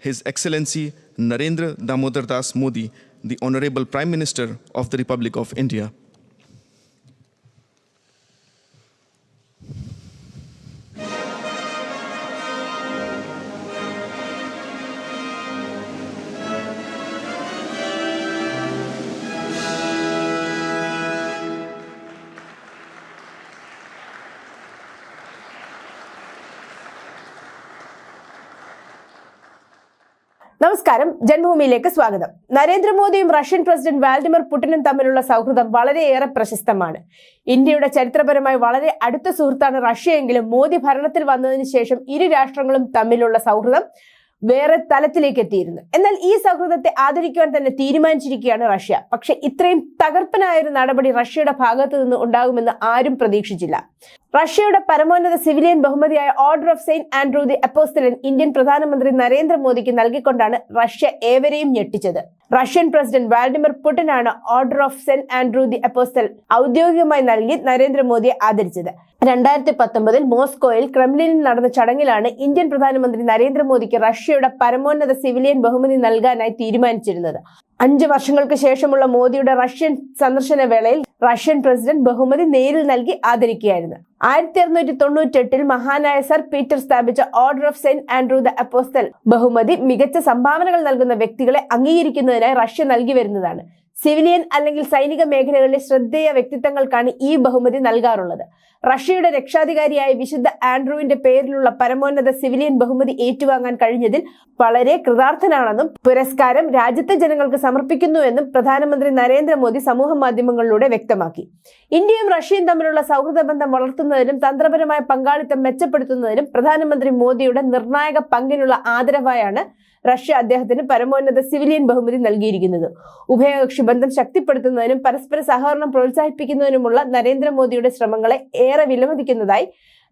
His Excellency Narendra Damodar Das Modi, the Honorable Prime Minister of the Republic of India. നമസ്കാരം. ജന്മഭൂമിയിലേക്ക് സ്വാഗതം. നരേന്ദ്രമോദിയും Russian president Vladimir പുടിനും തമ്മിലുള്ള സൗഹൃദം വളരെയേറെ പ്രശസ്തമാണ്. ഇന്ത്യയുടെ ചരിത്രപരമായി വളരെ അടുത്ത സുഹൃത്താണ് റഷ്യയെങ്കിലും മോദി ഭരണത്തിൽ വന്നതിന് ശേഷം ഇരു രാഷ്ട്രങ്ങളും തമ്മിലുള്ള സൗഹൃദം വേറെ തലത്തിലേക്ക് എത്തിയിരുന്നു. എന്നാൽ ഈ സൗഹൃദത്തെ ആദരിക്കുവാൻ തന്നെ തീരുമാനിച്ചിരിക്കുകയാണ് റഷ്യ. പക്ഷെ ഇത്രയും തകർപ്പനായ ഒരു നടപടി റഷ്യയുടെ ഭാഗത്തു നിന്ന് ഉണ്ടാകുമെന്ന് ആരും പ്രതീക്ഷിച്ചില്ല. റഷ്യയുടെ പരമോന്നത സിവിലിയൻ ബഹുമതിയായ order of saint Andrew the apostle Indian പ്രധാനമന്ത്രി നരേന്ദ്രമോദിക്ക് നൽകിക്കൊണ്ടാണ് റഷ്യ ഏവരെയും ഞെട്ടിച്ചത്. Russian president Vladimir പുടിനാണ് order of saint Andrew the apostle ഔദ്യോഗികമായി നൽകി നരേന്ദ്രമോദിയെ ആദരിച്ചത്. രണ്ടായിരത്തി പത്തൊമ്പതിൽ മോസ്കോയിൽ ക്രെംലിനിൽ നടന്ന ചടങ്ങിലാണ് ഇന്ത്യൻ പ്രധാനമന്ത്രി നരേന്ദ്രമോദിക്ക് റഷ്യയുടെ പരമോന്നത സിവിലിയൻ ബഹുമതി നൽകാനായി തീരുമാനിച്ചിരുന്നത്. അഞ്ചു വർഷങ്ങൾക്ക് ശേഷമുള്ള മോദിയുടെ റഷ്യൻ സന്ദർശന വേളയിൽ റഷ്യൻ പ്രസിഡന്റ് ബഹുമതി നേരിൽ നൽകി ആദരിക്കുകയായിരുന്നു. ആയിരത്തി അറുന്നൂറ്റി തൊണ്ണൂറ്റി എട്ടിൽ മഹാനായ സർ പീറ്റർ സ്ഥാപിച്ച order of saint Andrew the apostle. ബഹുമതി മികച്ച സംഭാവനകൾ നൽകുന്ന വ്യക്തികളെ അംഗീകരിക്കുന്നതിനായി റഷ്യ നൽകി വരുന്നതാണ്. സിവിലിയൻ അല്ലെങ്കിൽ സൈനിക മേഖലകളിലെ ശ്രദ്ധേയ വ്യക്തിത്വങ്ങൾക്കാണ് ഈ ബഹുമതി നൽകാറുള്ളത്. റഷ്യയുടെ രക്ഷാധികാരിയായ വിശുദ്ധ ആൻഡ്രൂവിന്റെ പേരിലുള്ള പരമോന്നത സിവിലിയൻ ബഹുമതി ഏറ്റുവാങ്ങാൻ കഴിഞ്ഞതിൽ വളരെ കൃതാർത്ഥനാണെന്നും പുരസ്കാരം രാജ്യത്തെ ജനങ്ങൾക്ക് സമർപ്പിക്കുന്നുവെന്നും പ്രധാനമന്ത്രി നരേന്ദ്രമോദി സമൂഹ മാധ്യമങ്ങളിലൂടെ വ്യക്തമാക്കി. ഇന്ത്യയും റഷ്യയും തമ്മിലുള്ള സൗഹൃദ ബന്ധം വളർത്തുന്നതിനും തന്ത്രപരമായ പങ്കാളിത്തം മെച്ചപ്പെടുത്തുന്നതിനും പ്രധാനമന്ത്രി മോദിയുടെ നിർണായക പങ്കിനുള്ള ആദരവായാണ് റഷ്യ അദ്ദേഹത്തിന് പരമോന്നത സിവിലിയൻ ബഹുമതി നൽകിയിരിക്കുന്നത്. ഉഭയകക്ഷി ബന്ധം ശക്തിപ്പെടുത്തുന്നതിനും പരസ്പര സഹകരണം പ്രോത്സാഹിപ്പിക്കുന്നതിനുമുള്ള നരേന്ദ്രമോദിയുടെ ശ്രമങ്ങളെ ഏറെ വിലമതിക്കുന്നതായി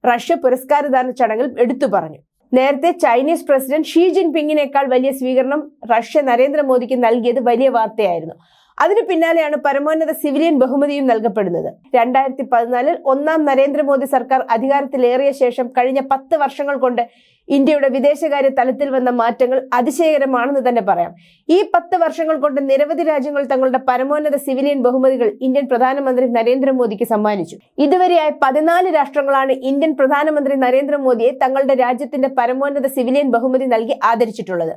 റഷ്യ പുരസ്കാരദാന ചടങ്ങിൽ എടുത്തു പറഞ്ഞു. നേരത്തെ ചൈനീസ് പ്രസിഡന്റ് ഷീ ജിൻപിങ്ങിനേക്കാൾ വലിയ സ്വീകരണം റഷ്യ നരേന്ദ്രമോദിക്ക് നൽകിയത് വലിയ വാർത്തയായിരുന്നു. അതിനു പിന്നാലെയാണ് പരമോന്നത സിവിലിയൻ ബഹുമതിയും നൽകപ്പെടുന്നത്. രണ്ടായിരത്തി പതിനാലിൽ ഒന്നാം നരേന്ദ്രമോദി സർക്കാർ അധികാരത്തിലേറിയ ശേഷം കഴിഞ്ഞ പത്ത് വർഷങ്ങൾ കൊണ്ട് ഇന്ത്യയുടെ വിദേശകാര്യ തലത്തിൽ വന്ന മാറ്റങ്ങൾ അതിശയകരമാണെന്ന് തന്നെ പറയാം. ഈ പത്ത് വർഷങ്ങൾ കൊണ്ട് നിരവധി രാജ്യങ്ങൾ തങ്ങളുടെ പരമോന്നത സിവിലിയൻ ബഹുമതികൾ ഇന്ത്യൻ പ്രധാനമന്ത്രി നരേന്ദ്രമോദിക്ക് സമ്മാനിച്ചു. ഇതുവരെയായി പതിനാല് രാഷ്ട്രങ്ങളാണ് ഇന്ത്യൻ പ്രധാനമന്ത്രി നരേന്ദ്രമോദിയെ തങ്ങളുടെ രാജ്യത്തിന്റെ പരമോന്നത സിവിലിയൻ ബഹുമതി നൽകി ആദരിച്ചിട്ടുള്ളത്.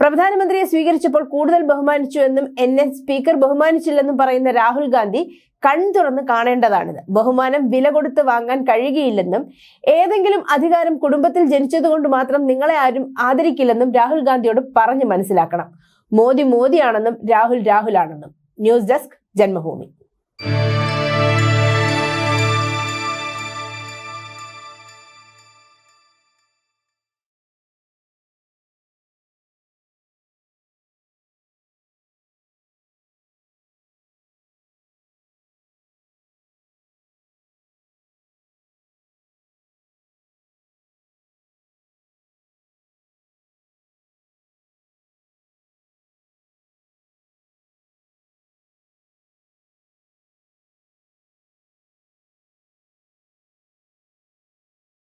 പ്രധാനമന്ത്രിയെ സ്വീകരിച്ചപ്പോൾ കൂടുതൽ ബഹുമാനിച്ചു എന്നും എന്നെ സ്പീക്കർ ബഹുമാനിച്ചില്ലെന്നും പറയുന്ന രാഹുൽ ഗാന്ധി കൺ തുറന്ന് കാണേണ്ടതാണിത്. ബഹുമാനം വില കൊടുത്ത് വാങ്ങാൻ കഴിയുകയില്ലെന്നും ഏതെങ്കിലും അധികാരം കുടുംബത്തിൽ ജനിച്ചതുകൊണ്ട് മാത്രം നിങ്ങളെ ആരും ആദരിക്കില്ലെന്നും രാഹുൽ ഗാന്ധിയോട് പറഞ്ഞു മനസ്സിലാക്കണം. മോദി മോദിയാണെന്നും രാഹുൽ രാഹുലാണെന്നും. News desk Janmabhumi.